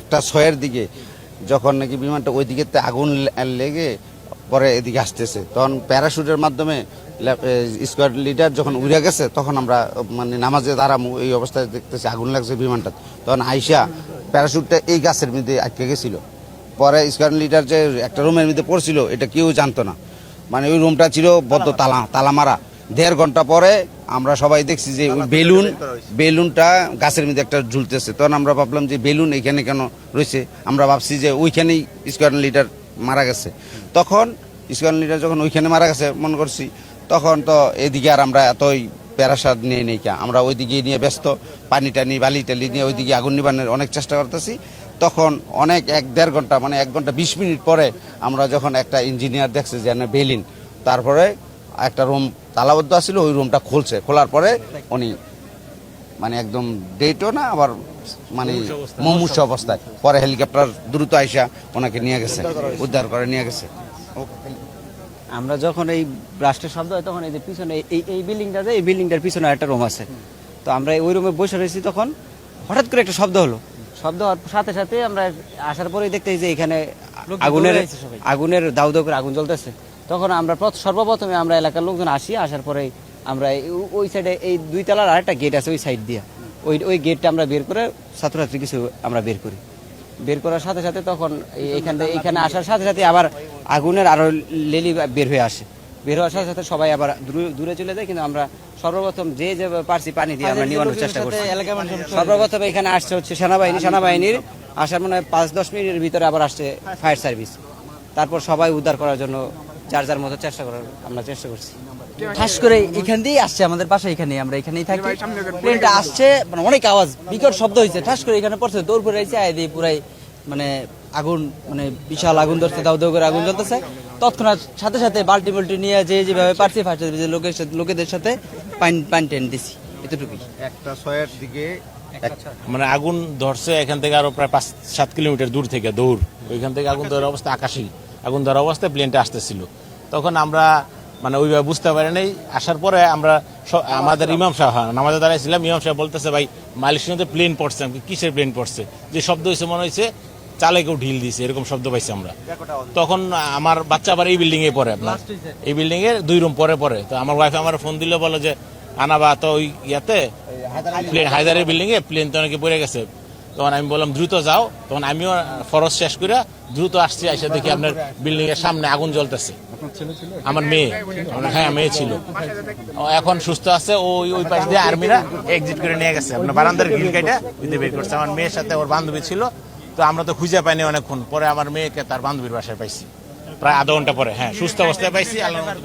একটা ছয়ের দিকে যখন নাকি বিমানটা ওই দিকে আগুন লেগে পরে এদিকে আসতেছে তখন প্যারাশুটের মাধ্যমে স্কোয়াড লিডার যখন উড়ে গেছে তখন আমরা মানে নামাজে দাঁড়ামু এই অবস্থায় দেখতেছি আগুন লাগছে বিমানটা। তখন আইসা প্যারাশুটটা এই গাছের মধ্যে আটকে গেছিল। পরে স্কোয়াড লিডার যে একটা রুমের মধ্যে পড়ছিল এটা কেউ জানতো না। মানে ওই রুমটা ছিল বদ্ধ তালা তালা মারা। দেড় ঘণ্টা পরে আমরা সবাই দেখছি যে বেলুন বেলুনটা গাছের মধ্যে একটা ঝুলতেছে। তখন আমরা ভাবলাম যে বেলুন এখানে কেন রয়েছে? আমরা ভাবছি যে ওইখানেই স্কোয়াড লিডার মারা গেছে। তখন স্কোয়াড লিডার যখন ওইখানে মারা গেছে মনে করছি তখন তো এদিকে আর আমরা এতই প্যারাসাদ নিয়ে নেই কা। আমরা ওইদিকে নিয়ে ব্যস্ত পানি টানি বালি টালি নিয়ে ওইদিকে আগুন নিবানোর অনেক চেষ্টা করতেছি। তখন অনেক এক দেড় ঘণ্টা মানে এক ঘণ্টা বিশ মিনিট পরে আমরা যখন একটা ইঞ্জিনিয়ার দেখছে যে না বেলিন তারপরে একটা রুম তালাবদ্ধ আছিল ওই রুমটা খুলছে। খোলার পরে উনি মানে একদম ডেটও না আবার মানে মুমূর্ষ অবস্থায়। পরে হেলিকপ্টার দ্রুত আইসা ওনাকে নিয়ে গেছে। উদ্ধার করে নিয়ে গেছে। আমরা যখন এই ব্লাস্টের শব্দ হয় তখন এই যে পিছনে এই এই বিল্ডিংটা যে এই বিল্ডিংটার পিছনে একটা রুম আছে। তো আমরা ওই রুমে বসে রয়েছি তখন হঠাৎ করে একটা শব্দ হলো। শব্দ হওয়ার সাথে সাথে আমরা আসার পরেই দেখতে যে এখানে আগুনের আগুনের দাউ দাউ করে আগুন জ্বলতেছে। তখন আমরা প্রথ- সর্বপ্রথমে আমরা এলাকার লোকজন আসি আসার পরে আমরা ওই সাইডে এই দুই তলার আরেকটা গেট আছে ওই সাইড দিয়ে। ওই ওই গেটটা আমরা বের করে ছাত্রছাত্রী কিছু আমরা বের করি। বের করার সাথে সাথে তখন এখান থেকে এখানে আসার সাথে সাথে আবার আগুনের আরও লেলি বের হয়ে আসে। বের হওয়ার সাথে সাথে সবাই আবার দূরে- দূরে চলে যায় কিন্তু আমরা সর্বপ্রথম যে যে পারছি পানি দিয়ে আমরা নিবানোর চেষ্টা করছি। সর্বপ্রথম এখানে আসছে হচ্ছে সেনাবাহিনী। সেনাবাহিনীর আসার মনে হয় পাঁচ দশ মিনিটের ভিতরে আবার আসছে ফায়ার সার্ভিস তারপর সবাই উদ্ধার করার জন্য যার যার মতো চেষ্টা করার আমরা চেষ্টা করছি। ঠাস করে এখান দিয়েই আসছে আমাদের পাশে এখানে আমরা এখানেই থাকি। প্লেনটা আসছে মানে অনেক আওয়াজ বিকট শব্দ হয়েছে। ঠাস করে এখানে পড়ছে দৌড় করে আইছে আয় দিয়ে পুরাই মানে আগুন মানে বিশাল আগুন ধরছে দাও দাউ করে আগুন জ্বলতেছে। তৎক্ষণাৎ সাথে সাথে বাল্টি বাল্টি নিয়ে যে যেভাবে পারছি ফার্স্ট লোকের সাথে লোকেদের সাথে পানি পানি টেন দিছি এতটুকুই। একটা ছয়ের দিকে মানে আগুন ধরছে এখান থেকে আরও প্রায় পাঁচ সাত কিলোমিটার দূর থেকে দৌড়। ওইখান থেকে আগুন ধরার অবস্থা আকাশী। আগুন ধরা অবস্থায় প্লেনটা আসতেছিল। তখন আমরা মানে ওইভাবে বুঝতে পারি নাই। আসার পরে আমরা আমাদের ইমাম সাহেব হ্যাঁ, নামাজে দাঁড়াইছিলাম। ইমাম সাহেব বলতেছে ভাই মালয়েশিয়াতে প্লেন পড়ছে কিসের প্লেন পড়ছে? যে শব্দ হয়েছে মনে হয়েছে চালে কেউ ঢিল দিয়েছে এরকম শব্দ পাইছি আমরা। তখন আমার বাচ্চা আবার এই বিল্ডিং এ পড়ে আপনার। এই বিল্ডিং এর দুই রুম পরে পরে তো আমার ওয়াইফ আমার ফোন দিলে বলে যে আনাবা তো ওই ইয়াতে হায়দারের বিল্ডিং এ প্লেন তো অনেকে পড়ে গেছে। তখন আমি বললাম দ্রুত যাও। তখন আমিও ফরজ শেষ করে দ্রুত আসছি এসে দেখি আপনার বিল্ডিং এর সামনে আগুন জ্বলতেছে। আমার মেয়ে। হ্যাঁ মেয়ে ছিল। এখন সুস্থ আছে ওই ওই পাশ দিয়ে আর্মিরা এক্সিট করে নিয়ে গেছে। আপনার বারান্দার গ্রিল কাইটা বের করছে। আমার মেয়ের সাথে ওর বান্ধবী ছিল তো আমরা তো খুঁজে পাইনি অনেকক্ষণ। পরে আমার মেয়েকে তার বান্ধবীর বাসায় পাইছি। প্রায় আধা ঘণ্টা পরে। হ্যাঁ সুস্থ অবস্থায় পাইছি আল্লাহর